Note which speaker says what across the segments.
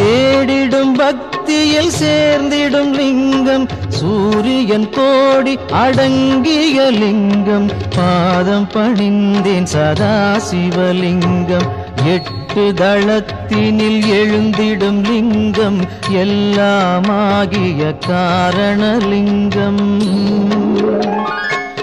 Speaker 1: தேடிடும் பக்தியில் சேர்ந்திடும் லிங்கம் சூரியன் கோடி அடங்கிய லிங்கம். பாதம் பணிந்தேன் சதா சிவலிங்கம் எட்டு தளத்தினில் எழுந்திடும் லிங்கம் எல்லாமாகிய காரணலிங்கம்.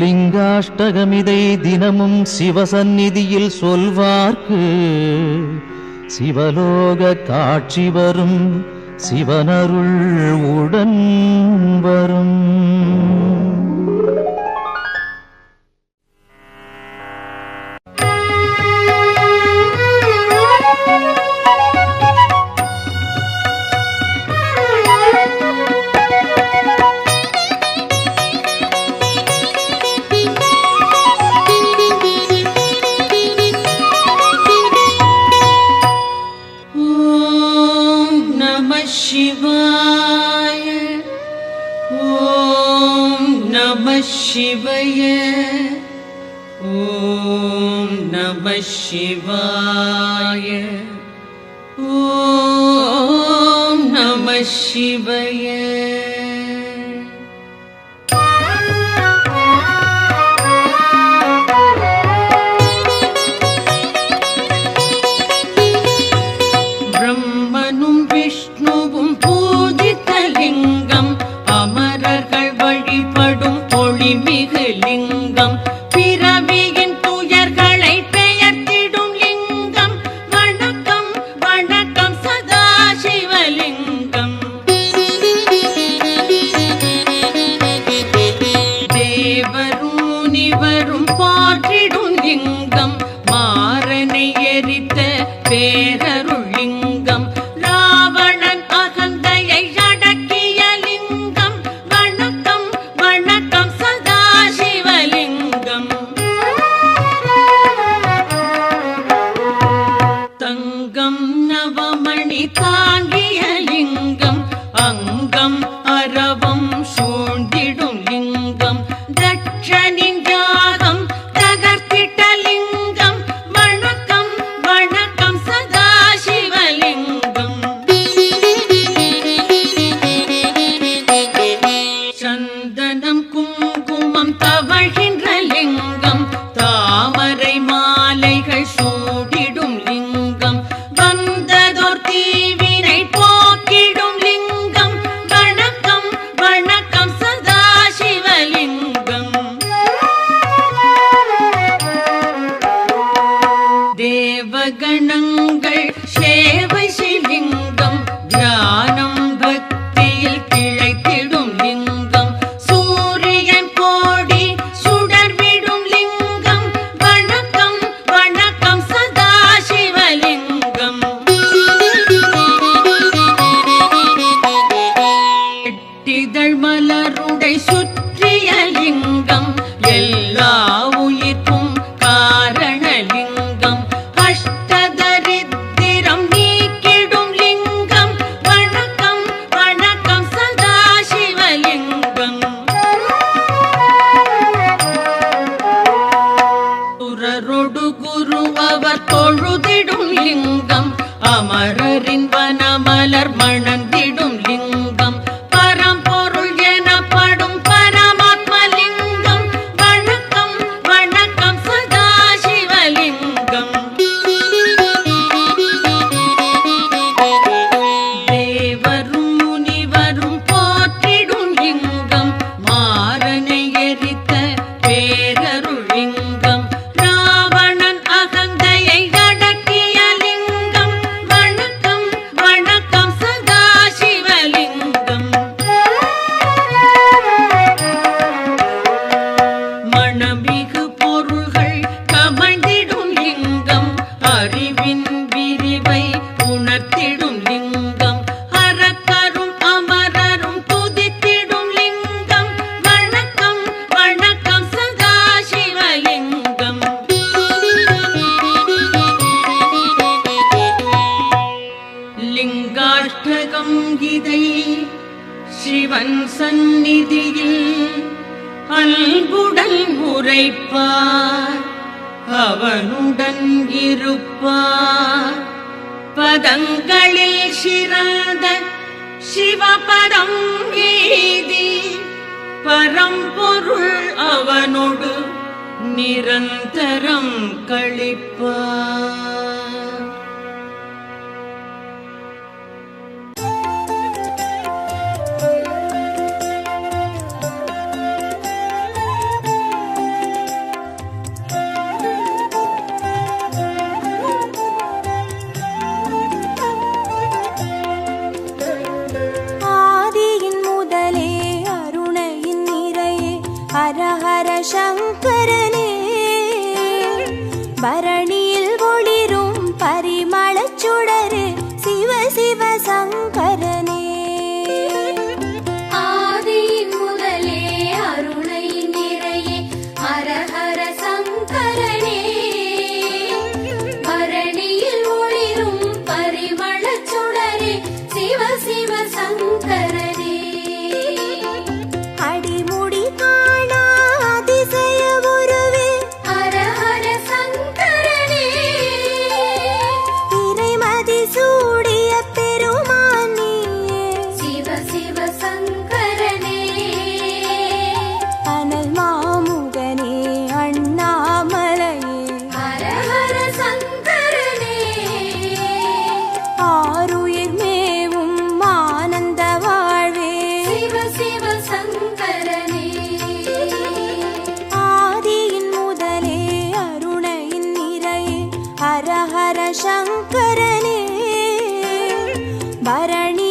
Speaker 1: லிங்காஷ்டகமிதை தினமும் சிவசந்நிதியில் சொல்வார்க்கு. சிவலோக காட்சி வரும் சிவனருள் உடன் வரும்.
Speaker 2: शिवाय। ॐ नमः शिवय
Speaker 3: சங்கிதை சிவன் சந்நிதியில் அல்புடன் உரைப்பார். அவனுடன் இருப்பார். பதங்களில் சிராத சிவபரம் ஏதி பரம்பொருள் அவனோடு நிரந்தரம் கழிப்பார் धरणी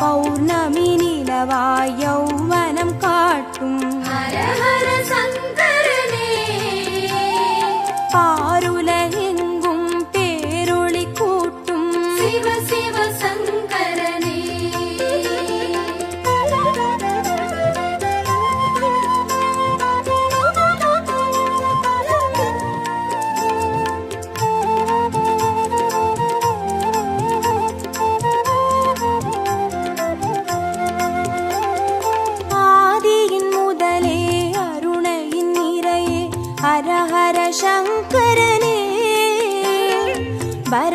Speaker 4: पौर्णमिनि नवायौ हर
Speaker 3: हर शङ्करने वर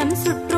Speaker 3: மனம் சுற்றும்